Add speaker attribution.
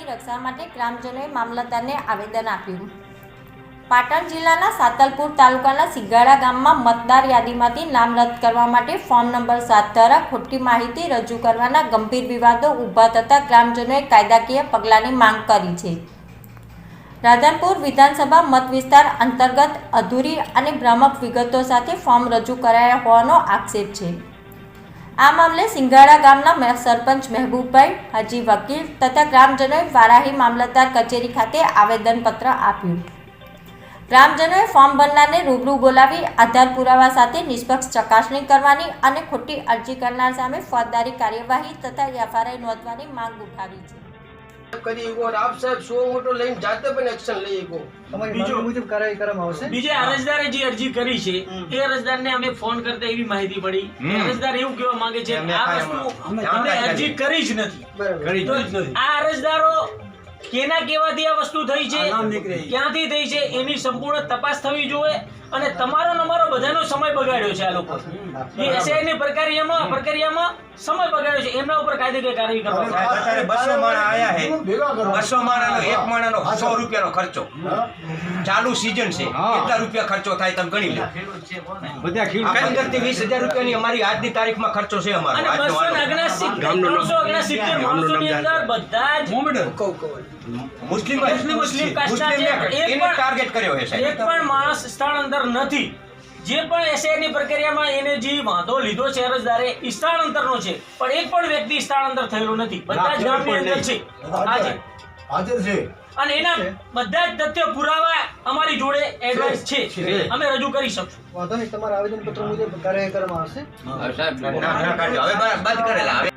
Speaker 1: રક્ષા માટે ગ્રામજનોએ મામલતદારને આવેદન આપ્યું. પાટણ જિલ્લાના સાતલપુર તાલુકાના સિગાડા ગામમાં મતદાર યાદીમાંથી નામ રદ કરવા માટે ફોર્મ નંબર સાત દ્વારા ખોટી માહિતી રજૂ કરવાના ગંભીર વિવાદો ઊભા થતાં ગ્રામજનોએ કાયદાકીય પગલાંની માંગ કરી છે. રાધનપુર વિધાનસભા મત વિસ્તાર અંતર્ગત અધૂરી અને ભ્રામક વિગતો સાથે ફોર્મ રજૂ કરાયા હોવાનો આક્ષેપ છે. આ મામલે સિંઘાડા ગામના સરપંચ મહેબૂબભાઈ હાજી વકીલ તથા ગ્રામજનોએ વારાહી મામલતદાર કચેરી ખાતે આવેદનપત્ર આપ્યું. ગ્રામજનોએ ફોર્મ ભરનારને રૂબરૂ બોલાવી આધાર પુરાવા સાથે નિષ્પક્ષ ચકાસણી કરવાની અને ખોટી અરજી કરનાર સામે ફોજદારી કાર્યવાહી તથા એફઆરઆઈ નોંધવાની માંગ ઉઠાવી છે.
Speaker 2: કરી ગયો અને આપ સાહેબ સો મોટો લઈને જાતે પણ એક્શન લઈ ગયો
Speaker 3: તમારી
Speaker 4: બીજું-
Speaker 3: મુજબ કાર્યવાહી કરવામાં આવશે?
Speaker 4: બીજે અરજદારે જે અરજી કરી છે એ અરજદારને અમે ફોન કરતા એવી માહિતી પડી. અરજદાર એવું કહેવા માંગે છે કે આ વસ્તુ અમે અરજી કરી જ નથી. આ અરજદારો કેના કેવાથી આ વસ્તુ થઈ છે ક્યાંથી થઈ છે એની સંપૂર્ણ તપાસ થવી જોઈએ. અને તમારો અમારો બધાનો સમય બગાડ્યો છે આ લોકો. એ SI પ્રક્રિયામાં પ્રક્રિયામાં સમય બગાડ્યો છે. એમના ઉપર કાયદેકીય કાર્યવાહી કરવા
Speaker 5: અત્યારે બસો માણા આયા હે. બસો માણાનો એક માણાનો સો રૂપિયાનો ખર્ચો. ચાલુ સીઝન છે. કેટલા રૂપિયા ખર્ચો થાય તમે ગણી લો. રૂપિયાની અમારી આજની તારીખમાં ખર્ચો છે અમારો.
Speaker 4: અને
Speaker 5: આજનો
Speaker 4: બસો
Speaker 5: વાલો.
Speaker 4: ઓગણસિત્તેર ત્રણસો ઓગણસિત્તેર માણસોની અંદર બધા જ
Speaker 2: કહું કહું
Speaker 5: મુસ્લિમ
Speaker 4: મુસ્લિમ- મુસ્લિમ કાસ્ટના એક પણ-
Speaker 5: ટાર્ગેટ કર્યો છે
Speaker 4: એક પણ માણસ સ્થળાંતર નથી. જે પણ એસઆઈની પ્રક્રિયામાં એને જે વાંધો લીધો છે અરજદારે એ સ્થળાંતરનો છે. પણ એક પણ વ્યક્તિ સ્થળાંતર થયેલો નથી. બધા જ ગામની અંદર છે.
Speaker 6: હાજર છે.
Speaker 4: અને એના બધા જ તથ્ય પુરાવા અમારી જોડે એડવાન્સ છે. અમે રજૂ કરી શકશું.
Speaker 3: વાંધો નહીં તમારા આવેદનપત્ર મુજબ કાર્યવાહી કરવામાં આવશે
Speaker 5: ના, ના કાઢજો. હવે બંધ કરેલા. હવે